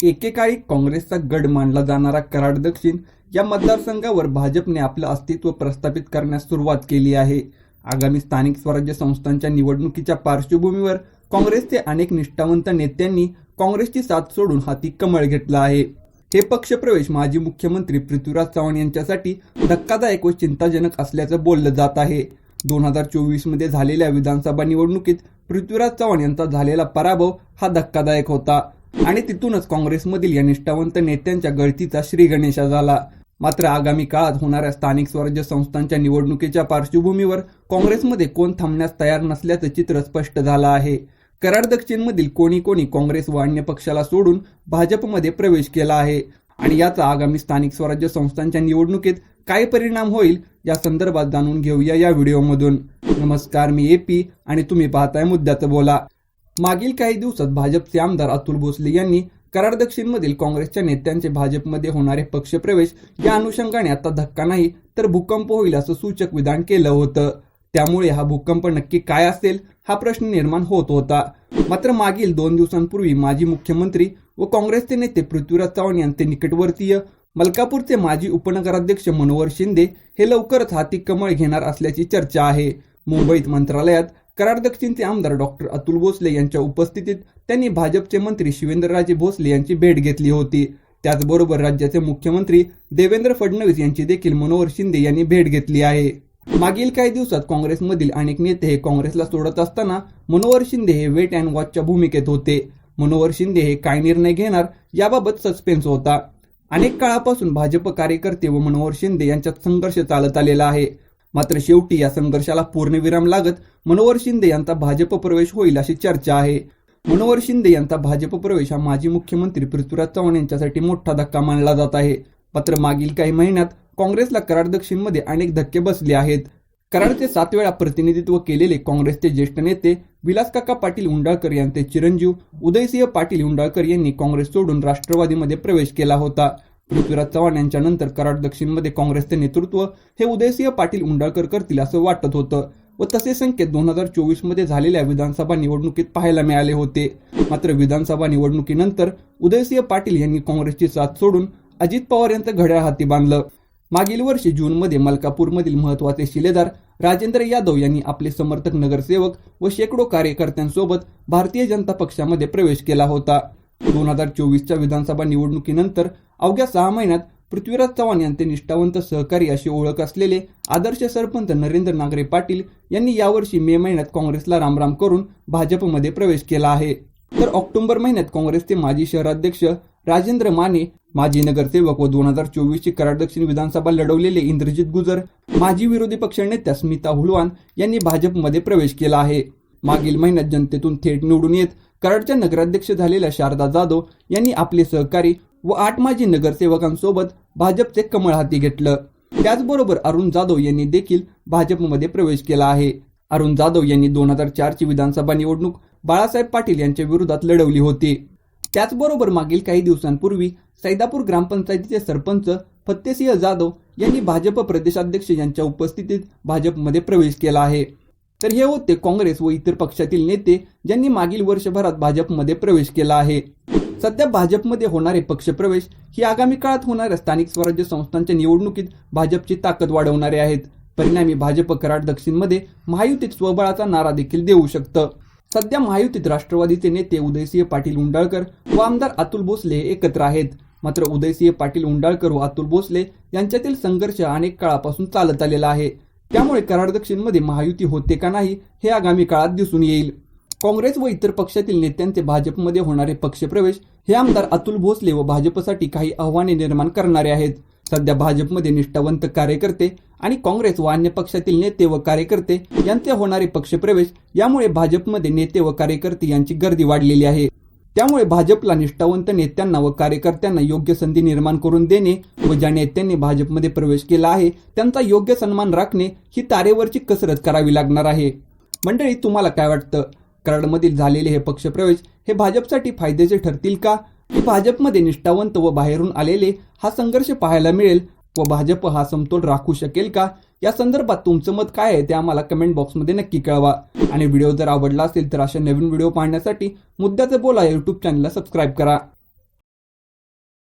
एकेकाळी काँग्रेसचा गड मानला जाणारा कराड दक्षिण या मतदारसंघावर भाजपने आपलं अस्तित्व प्रस्थापित करण्यास सुरुवात केली आहे. आगामी स्थानिक स्वराज्य संस्थांच्या निवडणुकीच्या पार्श्वभूमीवर काँग्रेसचे अनेक निष्ठावंत नेत्यांनी काँग्रेसची साथ सोडून हाती कमळ घेतला आहे. हे पक्षप्रवेश माजी मुख्यमंत्री पृथ्वीराज चव्हाण यांच्यासाठी धक्कादायक व चिंताजनक असल्याचं बोललं जात आहे. दोन हजार चोवीसमध्ये झालेल्या विधानसभा निवडणुकीत पृथ्वीराज चव्हाण यांचा झालेला पराभव हा धक्कादायक होता. आणि तिथूनच काँग्रेसमधील या निष्ठावंत नेत्यांच्या गळतीचा श्रीगणेशा झाला. मात्र आगामी काळात होणाऱ्या स्थानिक स्वराज्य संस्थांच्या निवडणुकीच्या पार्श्वभूमीवर काँग्रेसमध्ये कोण थांबण्यास तयार नसल्याचं चित्र स्पष्ट झालं आहे. कराड दक्षिणमधील कोणी कोणी काँग्रेस व अन्य पक्षाला सोडून भाजपमध्ये प्रवेश केला आहे. आणि याचा आगामी स्थानिक स्वराज्य संस्थांच्या निवडणुकीत काय परिणाम होईल या संदर्भात जाणून घेऊया या व्हिडिओमधून. नमस्कार मी एपी आणि तुम्ही पाहताय मुद्द्याचं बोला. मागील काही दिवसात भाजपचे आमदार अतुल भोसले यांनी कराड दक्षिणमधील काँग्रेसच्या नेत्यांचे भाजपमध्ये होणारे पक्षप्रवेश या अनुषंगाने आता धक्का नाही तर भूकंप होईल असं सूचक विधान केलं होतं. त्यामुळे हा भूकंप नक्की काय असेल हा प्रश्न निर्माण होत होता. मात्र मागील दोन दिवसांपूर्वी माजी मुख्यमंत्री व काँग्रेसचे नेते पृथ्वीराज चव्हाण यांचे निकटवर्तीय मलकापूरचे माजी उपनगराध्यक्ष मनोहर शिंदे हे लवकरच हाती कमळ घेणार असल्याची चर्चा आहे. मुंबईत मंत्रालयात कराड दक्षिणचे आमदार डॉक्टर अतुल भोसले यांच्या उपस्थितीत त्यांनी भाजपचे मंत्री शिवेंद्रराजे भोसले यांची भेट घेतली होती. त्याचबरोबर राज्याचे मुख्यमंत्री देवेंद्र फडणवीस यांची देखील मनोहर शिंदे यांनी भेट घेतली आहे. मागील काही दिवसात काँग्रेसमधील अनेक नेते हे काँग्रेसला सोडत असताना मनोहर शिंदे हे वेट अँड वॉचच्या भूमिकेत होते. मनोहर शिंदे हे काय निर्णय घेणार याबाबत सस्पेन्स होता. अनेक काळापासून भाजप कार्यकर्ते व मनोहर शिंदे यांच्यात संघर्ष चालत आलेला आहे. मात्र शेवटी या संघर्षाला पूर्णविराम लागत मनोहर शिंदे यांचा भाजप प्रवेश होईल अशी चर्चा आहे. मनोहर शिंदे यांचा भाजप प्रवेश हा माजी मुख्यमंत्री पृथ्वीराज चव्हाण यांच्यासाठी मोठा धक्का मानला जात आहे. मात्र मागील काही महिन्यात काँग्रेसला कराड दक्षिणमध्ये अनेक धक्के बसले आहेत. कराडचे सात वेळा प्रतिनिधित्व केलेले काँग्रेसचे ज्येष्ठ नेते विलासकाका पाटील उंडाळकर यांचे चिरंजीव उदयसिंह पाटील उंडाळकर यांनी काँग्रेस सोडून राष्ट्रवादीमध्ये प्रवेश केला होता. पृथ्वीराज चव्हाण यांच्यानंतर कराड दक्षिणमध्ये काँग्रेसचे नेतृत्व हे उदयसिंह पाटील उंडाळकर करतील असं वाटत होतं व तसे संकेत दोन हजार चोवीसमध्ये झालेल्या विधानसभा निवडणुकीत पाहायला मिळाले होते. मात्र विधानसभा निवडणुकीनंतर उदयसिंह पाटील यांनी काँग्रेसची साथ सोडून अजित पवार यांचं घड्याळ हाती बांधलं. मागील वर्षी जूनमध्ये मलकापूरमधील महत्त्वाचे शिलेदार राजेंद्र यादव यांनी आपले समर्थक नगरसेवक व शेकडो कार्यकर्त्यांसोबत भारतीय जनता पक्षामध्ये प्रवेश केला होता. दोन हजार चोवीसच्या विधानसभा निवडणुकीनंतर अवघ्या सहा महिन्यात पृथ्वीराज चव्हाण यांचे निष्ठावंत सहकारी अशी ओळख असलेले आदर्श सरपंच नरेंद्र नागरे पाटील यांनी यावर्षी मे महिन्यात काँग्रेसला रामराम करून भाजपमध्ये प्रवेश केला आहे. तर ऑक्टोबर महिन्यात काँग्रेसचे माजी शहराध्यक्ष राजेंद्र माने माजी नगरसेवक व दोन हजार चोवीसची कराड दक्षिण विधानसभा लढवलेले इंद्रजित गुजर माजी विरोधी पक्षनेत्या स्मिता हुलवान यांनी भाजपमध्ये प्रवेश केला आहे. मागील महिन्यात जनतेतून थेट निवडून येत कराडच्या नगराध्यक्ष झालेल्या शारदा जाधव यांनी आपले सहकारी व आठ माजी नगरसेवकांसोबत भाजपचे कमळ हाती घेतलं. त्याचबरोबर अरुण जाधव यांनी देखील भाजपमध्ये प्रवेश केला आहे. अरुण जाधव यांनी दोन हजार चारची विधानसभा निवडणूक बाळासाहेब पाटील यांच्या विरोधात लढवली होती. त्याचबरोबर मागील काही दिवसांपूर्वी सैदापूर ग्रामपंचायतीचे सरपंच फत्तेसिंह जाधव यांनी भाजप प्रदेशाध्यक्ष यांच्या उपस्थितीत भाजपमध्ये प्रवेश केला आहे. तर हे होते काँग्रेस व इतर पक्षातील नेते ज्यांनी मागील वर्षभरात भाजपमध्ये प्रवेश केला आहे. सध्या भाजपमध्ये होणारे पक्षप्रवेश ही आगामी काळात होणाऱ्या स्थानिक स्वराज्य संस्थांच्या निवडणुकीत भाजपची ताकद वाढवणारे आहेत. परिणामी भाजप कराड दक्षिणमध्ये महायुतीत स्वबळाचा नारा देखील देऊ शकतं. सध्या महायुतीत राष्ट्रवादीचे नेते उदयसिंह पाटील उंडाळकर व आमदार अतुल भोसले एकत्र आहेत. मात्र उदयसिंह पाटील उंडाळकर व अतुल भोसले यांच्यातील संघर्ष अनेक काळापासून चालत आलेला आहे. त्यामुळे कराड दक्षिणमध्ये महायुती होते का नाही हे आगामी काळात दिसून येईल. काँग्रेस व इतर पक्षातील नेत्यांचे भाजपमध्ये होणारे पक्षप्रवेश हे आमदार अतुल भोसले व भाजपसाठी काही आव्हाने निर्माण करणारे आहेत. सध्या भाजपमध्ये निष्ठावंत कार्यकर्ते आणि काँग्रेस व अन्य पक्षातील नेते व कार्यकर्ते यांचे होणारे पक्षप्रवेश यामुळे भाजपमध्ये नेते व कार्यकर्ते यांची गर्दी वाढलेली आहे. त्यामुळे भाजपला निष्ठावंत नेत्यांना व कार्यकर्त्यांना योग्य संधी निर्माण करून देणे व ज्या नेत्यांनी भाजपमध्ये प्रवेश केला आहे त्यांचा योग्य सन्मान राखणे ही तारेवरची कसरत करावी लागणार आहे. मंडळी तुम्हाला काय वाटतं? कराडमधील झालेले हे पक्षप्रवेश हे भाजपसाठी फायद्याचे ठरतील का? की भाजपमध्ये निष्ठावंत व बाहेरून आलेले हा संघर्ष पाहायला मिळेल व भाजप हा समतोल राखू शकेल का? या संदर्भात तुमचं मत काय आहे ते आम्हाला कमेंट बॉक्समध्ये नक्की कळवा. आणि व्हिडिओ जर आवडला असेल तर अशा नवीन व्हिडिओ पाहण्यासाठी मुद्द्याचं बोला युट्यूब चॅनलला सबस्क्राईब करा.